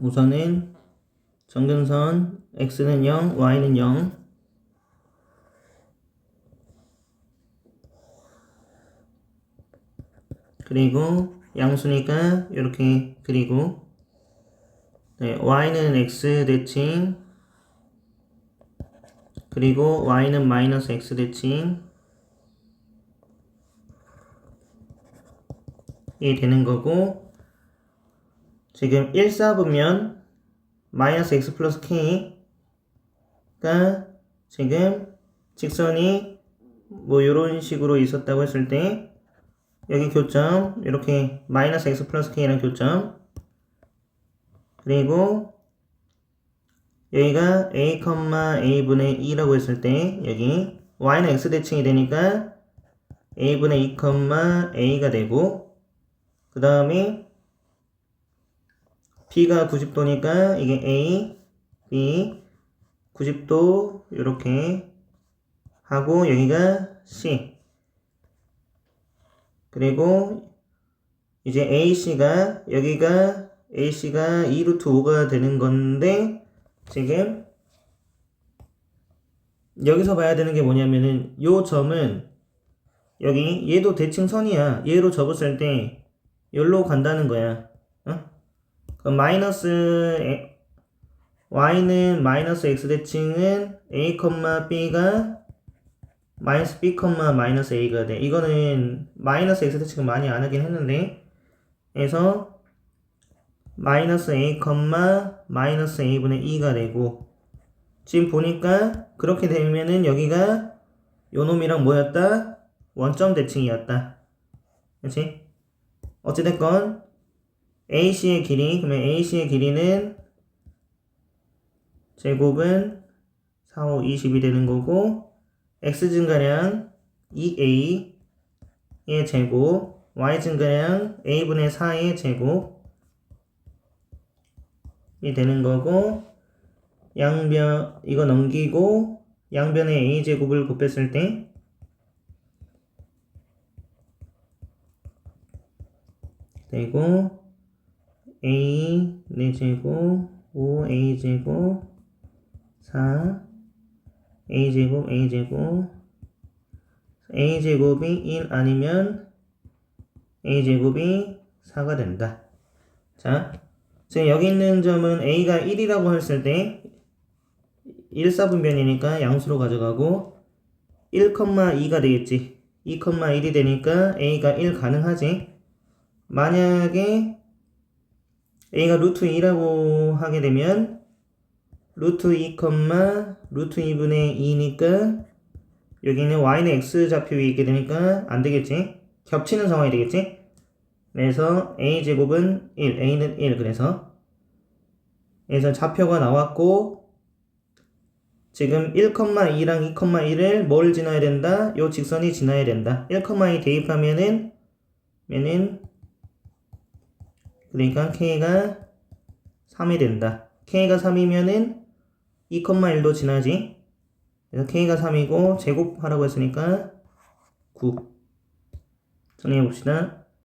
우선은 정근선 x는 0, y는 0. 그리고 양수니까 이렇게 그리고 네, y는 x 대칭 그리고 y는 마이너스 x 대칭 이 되는 거고 지금 1, 4보면 마이너스 x 플러스 k가 지금 직선이 뭐 이런 식으로 있었다고 했을 때 여기 교점 이렇게 마이너스 x 플러스 k랑 교점. 그리고 여기가 a, a분의 2라고 했을 때 여기 y는 x 대칭이 되니까 a분의 2, a가 되고 그 다음에 b가 90도니까 이게 a, b 90도 이렇게 하고 여기가 c. 그리고 이제 AC가 여기가 AC가 2루트 5가 되는 건데 지금 여기서 봐야 되는 게 뭐냐면은 요 점은 여기 얘도 대칭선이야. 얘로 접었을 때 여기로 간다는 거야. 어? 그럼 마이너스 에- y는 마이너스 x 대칭은 a, b가 마이너스 b, 마이너스 a가 돼. 이거는 마이너스 x 대칭은 많이 안 하긴 했는데 그래서 마이너스 a, 마이너스 a분의 2가 되고 지금 보니까 그렇게 되면은 여기가 요 놈이랑 뭐였다? 원점 대칭이었다. 그렇지? 어찌됐건 AC의 길이 그러면 AC의 길이는 제곱은 4, 5, 20이 되는 거고 x 증가량 2a의 제곱 y 증가량 a분의 4의 제곱이 되는 거고 양변 이거 넘기고 양변의 a 제곱을 곱했을 때 되고 a 4제곱 5a 제곱 4 a제곱 a제곱 a제곱이 1 아니면 a제곱이 4가 된다. 자, 지금 여기 있는 점은 a가 1이라고 했을 때 1사분변이니까 양수로 가져가고 1,2가 되겠지. 2,1이 되니까 a가 1 가능하지. 만약에 a가 루트 2라고 하게 되면 루트 2, 루트 2분의 2니까 여기는 y는 x 좌표에 있게 되니까 안 되겠지. 겹치는 상황이 되겠지. 그래서 a 제곱은 1, a는 1 그래서 그래서 좌표가 나왔고 지금 1,2랑 2,1을 뭘 지나야 된다? 요 직선이 지나야 된다. 1,2 대입하면은 면은 그러니까 k가 3이 된다. k가 3이면은 2,1도 지나지. 그래서 k가 3이고 제곱하라고 했으니까 9. 정리해 봅시다.